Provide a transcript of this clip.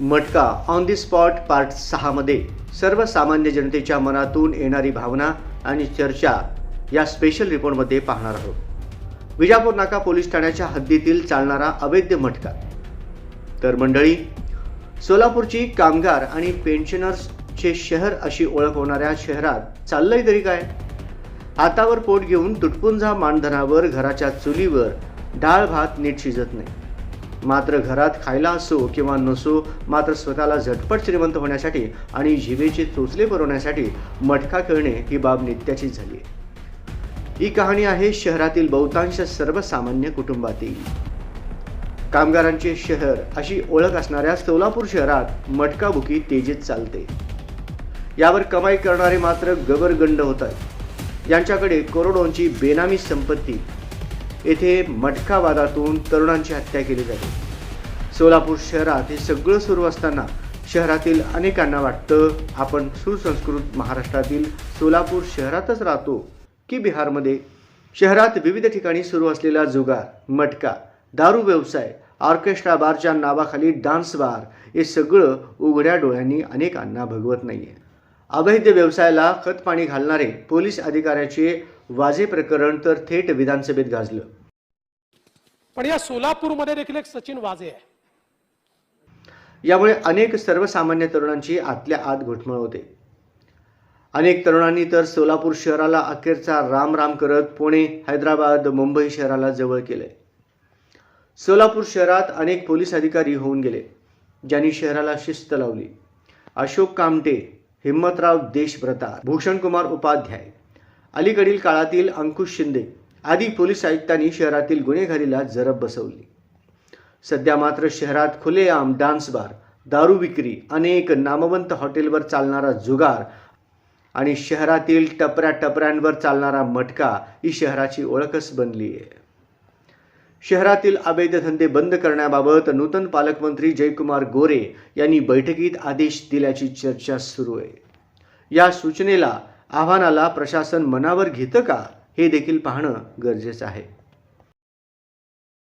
मटका on the spot part सहामध्ये सर्वसामान्य जनतेच्या मनातून येणारी भावना आणि चर्चा या स्पेशल रिपोर्टमध्ये पाहणार आहोत. विजापूर नाका पोलीस ठाण्याच्या हद्दीतील चालणारा अवैध मटका. तर मंडळी सोलापूरची कामगार आणि पेन्शनर्सचे शहर अशी ओळख होणाऱ्या शहरात चाललंय तरी काय? हातावर पोट घेऊन तुटपुंजा मानधनावर घराच्या चुलीवर डाळ भात नीट शिजत नाही. मात्र घरात खायला असो किंवा नसो मात्र स्वतःला झटपट श्रीमंत होण्यासाठी आणि जिवेचे चोचले पुरवण्यासाठी मटका खेळणे ही बाब नित्याची झाली. ही कहाणी आहे शहरातील बहुतांश सर्वसामान्य कुटुंबातील. कामगारांचे शहर अशी ओळख असणाऱ्या सोलापूर शहरात मटकाबुकी तेजीत चालते. यावर कमाई करणारे मात्र गबरगंड होत आहेत. यांच्याकडे करोडोंची बेनामी संपत्ती येथे मटकावादातून तरुणांची हत्या केली जाते. सोलापूर शहरात हे सगळं सुरू असताना शहरातील अनेकांना वाटतं आपण सुसंस्कृत महाराष्ट्रातील सोलापूर शहरातच राहतो की बिहारमध्ये. शहरात विविध ठिकाणी सुरू असलेला जुगार मटका दारू व्यवसाय ऑर्केस्ट्रा बारच्या नावाखाली डान्स बार हे सगळं उघड्या डोळ्यांनी अनेकांना भगवत नाही आहे अवैध व्यवसायाला खतपाणी घालणारे पोलीस अधिकाऱ्याचे वाजे प्रकरण तर थेट विधानसभेत गाजलं. पण या सोलापूरमध्ये देखील एक सचिन वाजे आहे. यामुळे अनेक सर्वसामान्य तरुणांची आतल्या आत घुटमळ होते. अनेक तरुणांनी तर सोलापूर शहराला अखेरचा राम राम करत पुणे हैदराबाद मुंबई शहराला जवळ केले सोलापूर शहरात अनेक पोलीस अधिकारी होऊन गेले ज्यांनी शहराला शिस्त लावली. अशोक कामटे हिम्मतराव देशभ्रतार भूषणकुमार उपाध्याय अलीकडील काळातील अंकुश शिंदे आदी पोलीस आयुक्तांनी शहरातील गुन्हेगारीला जरब बसवली. सध्या मात्र शहरात खुलेआम डान्स बार दारू विक्री अनेक नामवंत हॉटेलवर चालणारा जुगार आणि शहरातील टपऱ्या टपऱ्यांवर चालणारा मटका ही शहराची ओळखच बनली आहे शहरातील अवैध धंदे बंद करण्याबाबत नूतन पालकमंत्री जयकुमार गोरे यांनी बैठकीत आदेश दिल्याची चर्चा सुरू आहे. या सूचनेला आव्हानाला प्रशासन मनावर घेतं का हे देखील पाहणं गरजेचं आहे.